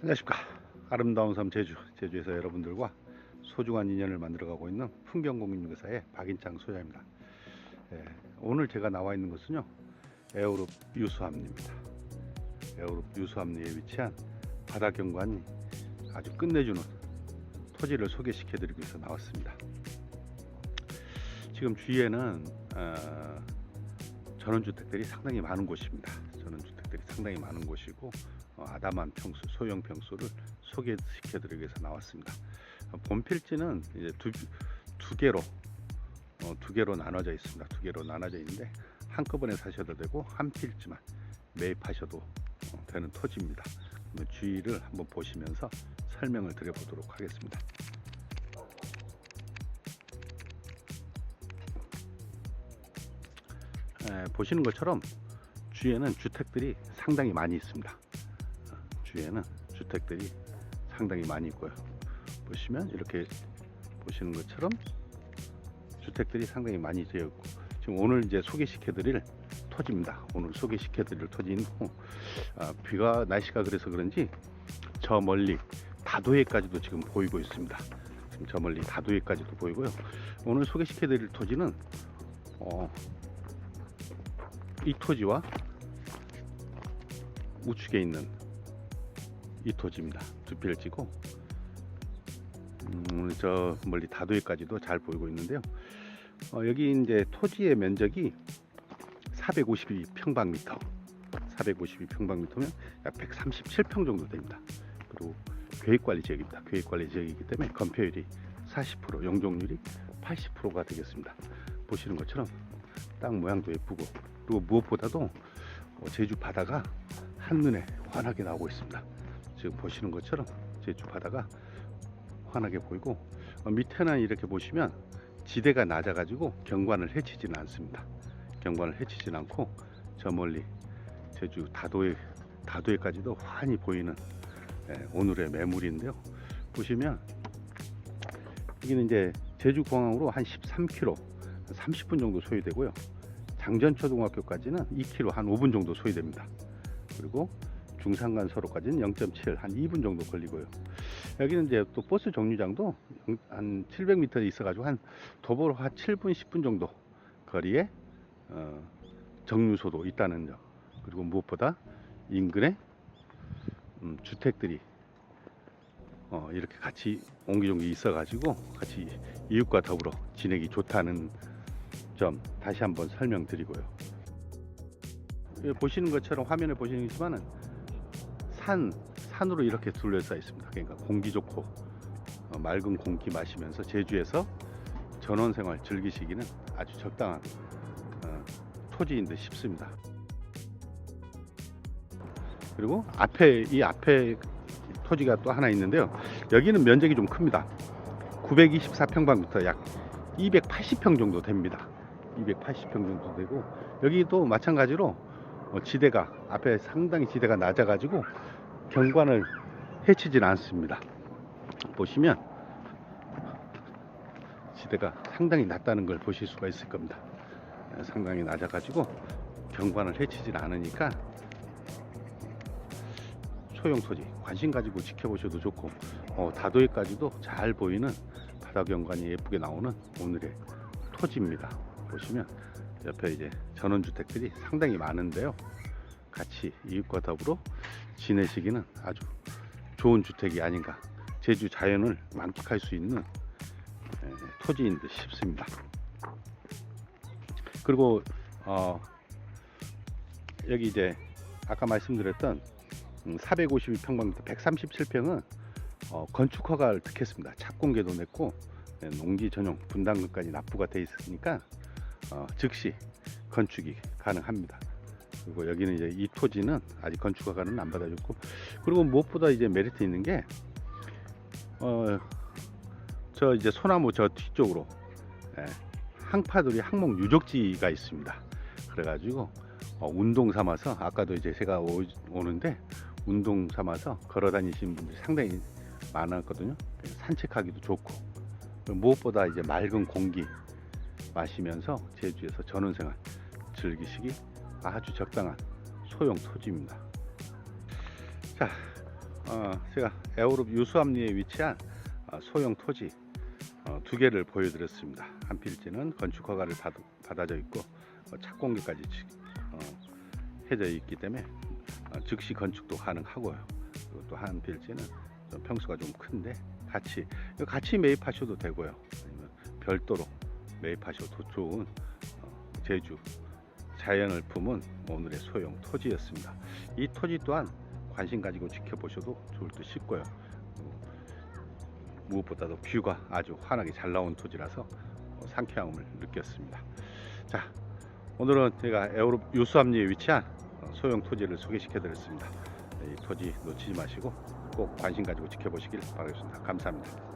안녕하십니까. 아름다운 섬 제주 제주에서 여러분들과 소중한 인연을 만들어가고 있는 풍경공인중개사의 박인창 소장입니다. 예, 오늘 제가 나와 있는 곳은요 에어룹 유수함리입니다. 에어룹 유수함리에 위치한 바다 경관이 아주 끝내주는 토지를 소개시켜 드리기 위해서 나왔습니다. 지금 주위에는 어, 전원주택들이 상당히 많은 곳입니다. 전원주택들이 상당히 많은 곳이고 어, 아담한 평수, 소형 평수를 소개시켜 드리기 위해서 나왔습니다. 어, 본 필지는 이제 두, 두 개로 어, 두 개로 나눠져 있습니다. 두 개로 나눠져 있는데 한꺼번에 사셔도 되고 한 필지만 매입하셔도 어, 되는 토지입니다. 주의를 한번 보시면서 설명을 드려보도록 하겠습니다. 에, 보시는 것처럼 주위에는 주택들이 상당히 많이 있습니다. 어, 주위에는 주택들이 상당히 많이 있고요. 보시면 이렇게 보시는 것처럼 주택들이 상당히 많이 되어 있고 지금 오늘 이제 소개시켜드릴 토지입니다. 오늘 소개시켜드릴 토지는 아, 비가 날씨가 그래서 그런지 저 멀리 다도해까지도 지금 보이고 있습니다. 지금 저 멀리 다도해까지도 보이고요. 오늘 소개시켜드릴 토지는 어, 이 토지와 우측에 있는 이 토지입니다. 두 필지고 음, 저 멀리 다도해까지도 잘 보이고 있는데요. 어, 여기 이제 토지의 면적이 452평방미터, 452평방미터면 약 137평 정도 됩니다. 그리고 계획관리 지역입니다. 계획관리 지역이기 때문에 건폐율이 40%, 용적률이 80%가 되겠습니다. 보시는 것처럼 땅 모양도 예쁘고 그리고 무엇보다도 어, 제주 바다가 한눈에 환하게 나오고 있습니다. 지금 보시는 것처럼 제주 바다가 환하게 보이고 어, 밑에는 이렇게 보시면 지대가 낮아 가지고 경관을 해치지는 않습니다. 경관을 해치지는 않고 저 멀리 제주 다도해 다도해까지도 환히 보이는 예, 오늘의 매물인데요. 보시면 여기는 이제 제주 공항으로 한 13km, 30분 정도 소요되고요. 장전초등학교까지는 2km 한 5분 정도 소요됩니다. 그리고 중산간 서로까지는 0.7 한 2분 정도 걸리고요. 여기는 이제 또 버스 정류장도 한 700m 있어가지고 한 도보로 한 7분 10분 정도 거리에 어, 정류소도 있다는 점 그리고 무엇보다 인근에 음, 주택들이 어, 이렇게 같이 옹기종기 있어가지고 같이 이웃과 더불어 지내기 좋다는 점 다시 한번 설명드리고요. 여기 보시는 것처럼 화면에 보시겠지만은 산 산으로 이렇게 둘러싸여 있습니다. 그러니까 공기 좋고 어, 맑은 공기 마시면서 제주에서 전원 생활 즐기시기는 아주 적당한 어, 토지인 듯 싶습니다. 그리고 앞에 이 앞에 토지가 또 하나 있는데요. 여기는 면적이 좀 큽니다. 924평방미터 약 280평 정도 됩니다. 280평 정도 되고 여기도 마찬가지로 어, 지대가 앞에 상당히 지대가 낮아가지고 경관을 해치진 않습니다. 보시면 지대가 상당히 낮다는 걸 보실 수가 있을 겁니다. 예, 상당히 낮아 가지고 경관을 해치진 않으니까 소형 토지 관심 가지고 지켜보셔도 좋고 어, 다도해까지도 잘 보이는 바다 경관이 예쁘게 나오는 오늘의 토지입니다. 보시면 옆에 이제 전원주택들이 상당히 많은데요. 같이 이웃과 더불어 지내시기는 아주 좋은 주택이 아닌가. 제주 자연을 만끽할 수 있는 에, 토지인 듯 싶습니다. 그리고 어, 여기 이제 아까 말씀드렸던 452평방미터 137평은 어, 건축 허가를 득했습니다. 착공계도 냈고 네, 농지 전용 분담금까지 납부가 돼 있으니까 어, 즉시 건축이 가능합니다. 그리고 여기는 이제 이 토지는 아직 건축 허가는 안 받아줬고 그리고 무엇보다 이제 메리트 있는 게 어, 저 이제 소나무 저 뒤쪽으로 예, 항파들이 항목 유적지가 있습니다. 그래가지고 어, 운동 삼아서 아까도 이제 제가 오, 오는데 운동 삼아서 걸어 다니시는 분들이 상당히 많았거든요. 산책하기도 좋고 무엇보다 이제 맑은 공기 마시면서 제주에서 전원생활 즐기시기 아주 적당한 소형 토지입니다. 자, 어, 제가 에어룹 유수암리에 위치한 어, 소형 토지 어, 두 개를 보여드렸습니다. 한 필지는 건축 허가를 받, 받아져 있고 어, 착공기까지 지- 어, 해져 있기 때문에 어, 즉시 건축도 가능하고요. 또 한 필지는 좀 평수가 좀 큰데 같이 같이 매입하셔도 되고요. 아니면 별도로 매입하셔도 좋은 어, 제주 자연을 품은 오늘의 소형 토지였습니다. 이 토지 또한 관심 가지고 지켜보셔도 좋을 듯 싶고요. 어, 무엇보다도 뷰가 아주 환하게 잘 나온 토지라서 어, 상쾌함을 느꼈습니다. 자, 오늘은 제가 에어로 유수암리에 위치한 어, 소형 토지를 소개시켜 드렸습니다. 이 토지 놓치지 마시고 꼭 관심 가지고 지켜보시길 바라겠습니다. 감사합니다.